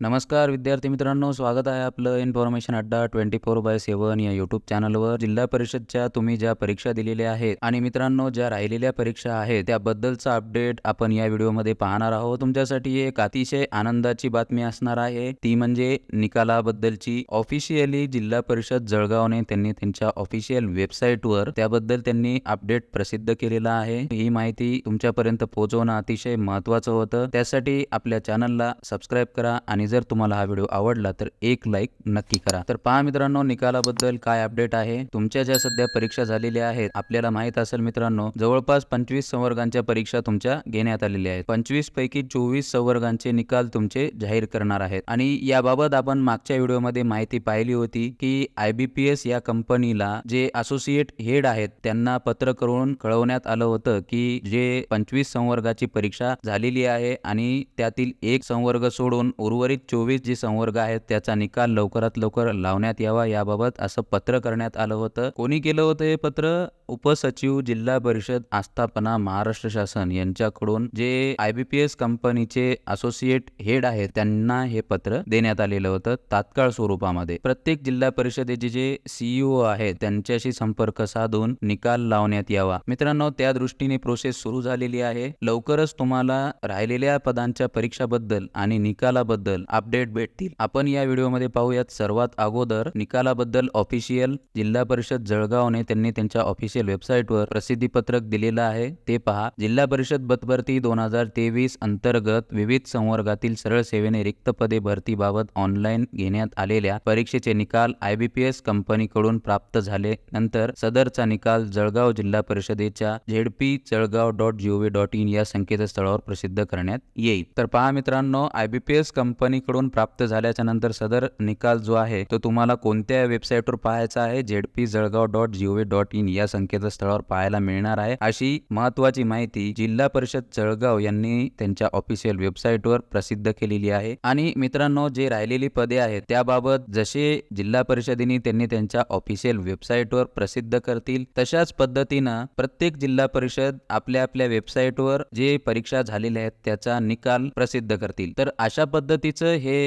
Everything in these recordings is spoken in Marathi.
नमस्कार विद्यार्थी मित्रांनो स्वागत आहे आपलं इन्फॉर्मेशन अड्डा ट्वेंटी फोर बाय सेवन या यूट्यूब चॅनलवर जिल्हा परिषदच्या तुम्ही ज्या परीक्षा दिलेल्या आहेत आणि मित्रांनो ज्या राहिलेल्या परीक्षा आहेत त्याबद्दलचा अपडेट आपण या व्हिडिओमध्ये पाहणार आहोत. तुमच्यासाठी एक अतिशय आनंदाची बातमी असणार आहे. ती म्हणजे निकालाबद्दलची. ऑफिशियली जिल्हा परिषद जळगावने त्यांनी त्यांच्या ऑफिशियल वेबसाईटवर त्याबद्दल त्यांनी अपडेट प्रसिद्ध केलेला आहे. ही माहिती तुमच्यापर्यंत पोहोचवणं अतिशय महत्वाचं होतं. त्यासाठी आपल्या चॅनलला सबस्क्राईब करा आणि जर तुम्हाला हा व्हिडिओ आवडला तर एक लाईक नक्की करा. तर पहा मित्रांनो निकालाबद्दल काय अपडेट आहे? तुमच्या ज्या सध्या परीक्षा झालेल्या आहेत आपल्याला माहीत असेल मित्रांनो जवळपास पंचवीस संवर्गांच्या परीक्षा तुमच्या घेण्यात आलेल्या आहेत. पंचवीस पैकी चोवीस संवर्गांचे निकाल तुमचे जाहीर करणार आहेत. आणि याबाबत आपण मागच्या व्हिडिओमध्ये माहिती पाहिली होती की आय या कंपनीला जे असोसिएट हेड आहेत त्यांना पत्र करून कळवण्यात आलं होतं की जे पंचवीस संवर्गाची परीक्षा झालेली आहे आणि त्यातील एक संवर्ग सोडून उर्वरित चोवीस जे संवर्ग आहेत त्याचा निकाल लवकरात लवकर लावण्यात यावा याबाबत असं पत्र करण्यात आलं होतं. कोणी केलं होतं हे पत्र? उपसचिव जिल्हा परिषद आस्थापना महाराष्ट्र शासन यांच्याकडून जे आय बी पी एस कंपनीचे असोसिएट हेड आहेत त्यांना हे पत्र देण्यात आलेलं होतं तात्काळ स्वरूपामध्ये. प्रत्येक जिल्हा परिषदेचे जे सीईओ आहेत त्यांच्याशी संपर्क साधून निकाल लावण्यात यावा. मित्रांनो त्या दृष्टीने प्रोसेस सुरू झालेली आहे. लवकरच तुम्हाला राहिलेल्या पदांच्या परीक्षाबद्दल आणि निकालाबद्दल अपडेट भेटतील. आपण या व्हिडिओमध्ये पाहूयात सर्वात अगोदर निकालाबद्दल ऑफिशियल जिल्हा परिषद जळगावने त्यांनी त्यांच्या ऑफिस ऑफिशियल वेबसाईटवर प्रसिद्धी पत्रक दिलेलं आहे. ते पहा. जिल्हा परिषद पतभरती दोन हजार तेवीस अंतर्गत विविध संवर्गातील सरळ सेवेने रिक्त पदे भरतीबाबत ऑनलाईन घेण्यात आलेल्या परीक्षेचे निकाल आय बी पी एस कंपनीकडून प्राप्त झाले. नंतर सदरचा निकाल जळगाव जिल्हा परिषदेच्या ZP Jalgaon dot G O V dot in या संकेतस्थळावर प्रसिद्ध करण्यात येईल. तर पहा मित्रांनो आय बी पी एस कंपनीकडून प्राप्त झाल्याच्यानंतर सदर निकाल जो आहे तो तुम्हाला कोणत्या वेबसाईटवर पाहायचा आहे? ZP Jalgaon dot G O V dot in या संकेतस्थळावर पाहायला मिळणार आहे. अशी महत्वाची माहिती जिल्हा परिषद जळगाव यांनी त्यांच्या ऑफिशियल वेबसाईटवर प्रसिद्ध केलेली आहे. आणि मित्रांनो जे राहिलेली पदे आहेत त्याबाबत जसे जिल्हा परिषदेने त्यांनी त्यांच्या ऑफिशियल वेबसाईटवर प्रसिद्ध करतील तशाच पद्धतीनं प्रत्येक जिल्हा परिषद आपल्या आपल्या वेबसाईटवर जे परीक्षा झालेल्या आहेत त्याचा निकाल प्रसिद्ध करतील. तर अशा पद्धतीचं हे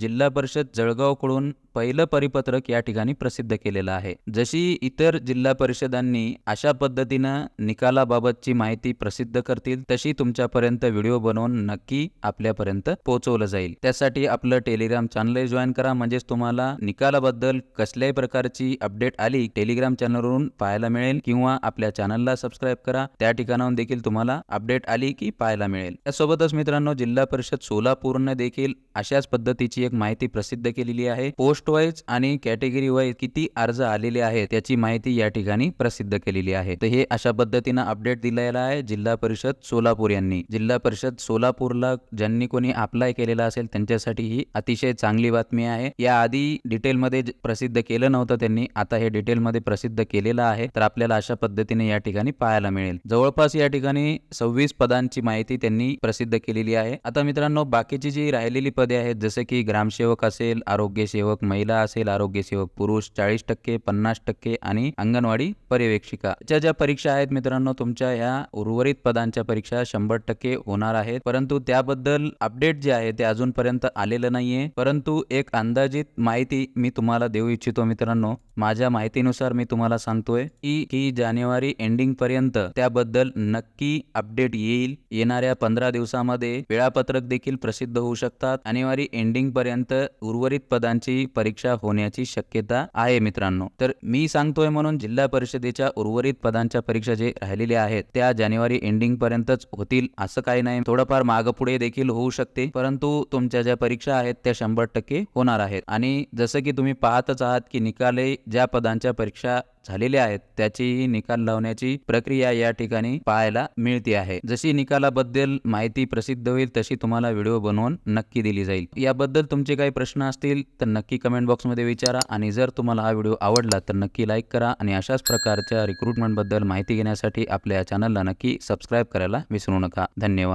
जिल्हा परिषद जळगावकडून पहिलं परिपत्रक या ठिकाणी प्रसिद्ध केलेलं आहे. जशी इतर जिल्हा परिषदांनी अशा पद्धतीनं निकालाबाबतची माहिती प्रसिद्ध करतील तशी तुमच्यापर्यंत व्हिडिओ बनवून नक्की आपल्यापर्यंत पोहोचवलं जाईल. त्यासाठी आपलं टेलिग्राम चॅनल जॉईन करा. म्हणजेच तुम्हाला निकालाबद्दल कसल्याही प्रकारची अपडेट आली टेलिग्राम चॅनलवरून पाहायला मिळेल किंवा आपल्या चॅनलला सबस्क्राईब करा. त्या ठिकाणाहून देखील तुम्हाला अपडेट आली की पाहायला मिळेल. त्यासोबतच मित्रांनो जिल्हा परिषद सोलापूरने देखील अशाच पद्धतीची एक माहिती प्रसिद्ध केलेली आहे. पोस्ट वाईज आणि कॅटेगरी वाईज किती अर्ज आलेले आहेत त्याची माहिती या ठिकाणी प्रसिद्ध केलेली आहे. तर हे अशा पद्धतीनं अपडेट दिलेला आहे जिल्हा परिषद सोलापूर यांनी. जिल्हा परिषद सोलापूरला ज्यांनी कोणी अप्लाय केलेला असेल त्यांच्यासाठी ही अतिशय चांगली बातमी आहे. या आधी डिटेलमध्ये प्रसिद्ध केलं नव्हतं त्यांनी. आता हे डिटेलमध्ये प्रसिद्ध केलेलं आहे. तर आपल्याला अशा पद्धतीने या ठिकाणी पाहायला मिळेल. जवळपास या ठिकाणी सव्वीस पदांची माहिती त्यांनी प्रसिद्ध केलेली आहे. आता मित्रांनो बाकीची जी राहिलेली पदे आहेत जसे की ग्रामसेवक असेल आरोग्य सेवक महिला असेल आरोग्य सेवक पुरुष चाळीस टक्के पन्नास टक्के आणि अंगणवाडी पर्यवेक्षिका ज्या ज्या परीक्षा आहेत मित्रांनो तुमच्या ह्या उर्वरित पदांच्या परीक्षा शंभर टक्के होणार आहेत. परंतु त्याबद्दल अपडेट जे आहे ते अजूनपर्यंत आलेलं नाहीये. परंतु एक अंदाजित माहिती मी तुम्हाला देऊ इच्छितो मित्रांनो. माझ्या माहितीनुसार मी तुम्हाला सांगतोय की की जानेवारी एंडिंग पर्यंत त्याबद्दल नक्की अपडेट येईल. येणाऱ्या पंधरा दिवसामध्ये वेळापत्रक देखील प्रसिद्ध होऊ शकतात. जानेवारी एंडिंग पर्यंत उर्वरित पदांची परीक्षा होण्याची शक्यता आहे मित्रांनो. तर मी सांगतोय म्हणून जिल्हा परिषदेच्या उर्वरित पदांच्या परीक्षा जे राहिलेल्या आहेत त्या जानेवारी एंडिंग पर्यंतच होतील असं काही नाही. थोडंफार मागं पुढे देखील होऊ शकते परंतु तुमच्या ज्या परीक्षा आहेत त्या शंभर टक्के होणार आहेत. आणि जसं की तुम्ही पाहतच आहात की निकाले ज्या पदांच्या परीक्षा झालेल्या आहेत. त्याचीही निकाल लावण्याची प्रक्रिया या ठिकाणी पाहायला मिळते आहे. जशी निकालाबद्दल माहिती प्रसिद्ध होईल तशी तुम्हाला व्हिडिओ बनवून नक्की दिली जाईल. याबद्दल तुमचे काही प्रश्न असतील तर नक्की कमेंट बॉक्समध्ये विचारा. आणि जर तुम्हाला हा व्हिडिओ आवडला तर नक्की लाईक करा. आणि अशाच प्रकारच्या रिक्रुटमेंटबद्दल माहिती घेण्यासाठी आपल्या चॅनलला नक्की सबस्क्राईब करायला विसरू नका. धन्यवाद.